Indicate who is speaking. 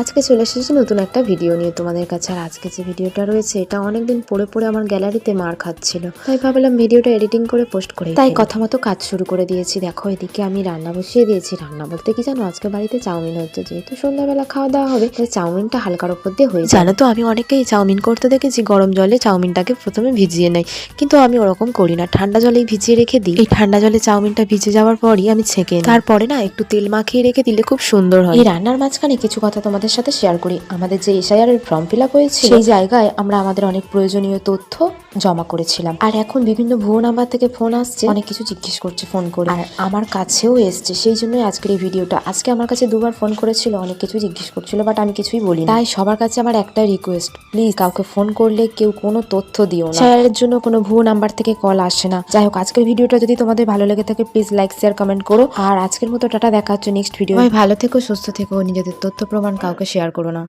Speaker 1: আজকে চলে এসেছি নতুন একটা ভিডিও নিয়ে। তোমাদের কাছে আর আজকে যে ভিডিওটা রয়েছে এটা অনেকদিন পরে পরে আমার গ্যালারিতে মার খাচ্ছিল। তাই ভাবলাম ভিডিওটা এডিটিং করে পোস্ট করে তাই কথা মতো কাজ শুরু করে দিয়েছি। দেখো এদিকে আমি রান্না বসিয়ে দিয়েছি। রান্না বলতে কি জানো? আজকে বাড়িতে চাউমিন হচ্ছে। যেহেতু সন্ধ্যাবেলা খাওয়া দাওয়া হবে তাই চাউমিনটা হালকার উপর দিয়ে হয়ে জানো তো আমি অনেকেই চাউমিন করতে দেখেছি। গরম জলে চাউমিনটাকে প্রথমে ভিজিয়ে নেয় কিন্তু আমি ওরকম করি না। ঠান্ডা জলেই ভিজিয়ে রেখে দিই। এই ঠান্ডা জলে চাউমিনটা ভিজে যাওয়ার পরই আমি ছেঁকে তারপরে না একটু তেল মাখিয়ে রেখে দিলে খুব সুন্দর হয়। এই রান্নার মাঝখানে কিছু কথা তোমাদের সাথে শেয়ার করি। আমাদের যে এসআইআর এর ফর্ম ফিল আপ হয়েছে সেই জায়গায় আমরা আমাদের অনেক প্রয়োজনীয় তথ্য জমা করেছিলাম। আর এখন বিভিন্ন ভুয়ো নাম্বার থেকে ফোন আসছে অনেক কিছু জিজ্ঞেস করছে ফোন করে। আর আমার কাছেও এসছে সেই জন্যই আজকের এই ভিডিওটা আজকে আমার কাছে দুবার ফোন করেছিল অনেক কিছু জিজ্ঞেস করছিল বাট আমি কিছুই বলি তাই সবার কাছে আমার একটাই রিকোয়েস্ট প্লিজ কাউকে ফোন করলে কেউ কোনো তথ্য দিও না। শেয়ারের জন্য কোনো ভুয়ো নাম্বার থেকে কল আসে না। যাই হোক আজকের ভিডিওটা যদি তোমাদের ভালো লেগে থাকে প্লিজ লাইক শেয়ার কমেন্ট করো। আর আজকের মতো টাটা দেখা হচ্ছে নেক্সট ভিডিও ভালো থেকো সুস্থ থেকো নিজেদের তথ্য প্রমাণ কাউকে শেয়ার করো না।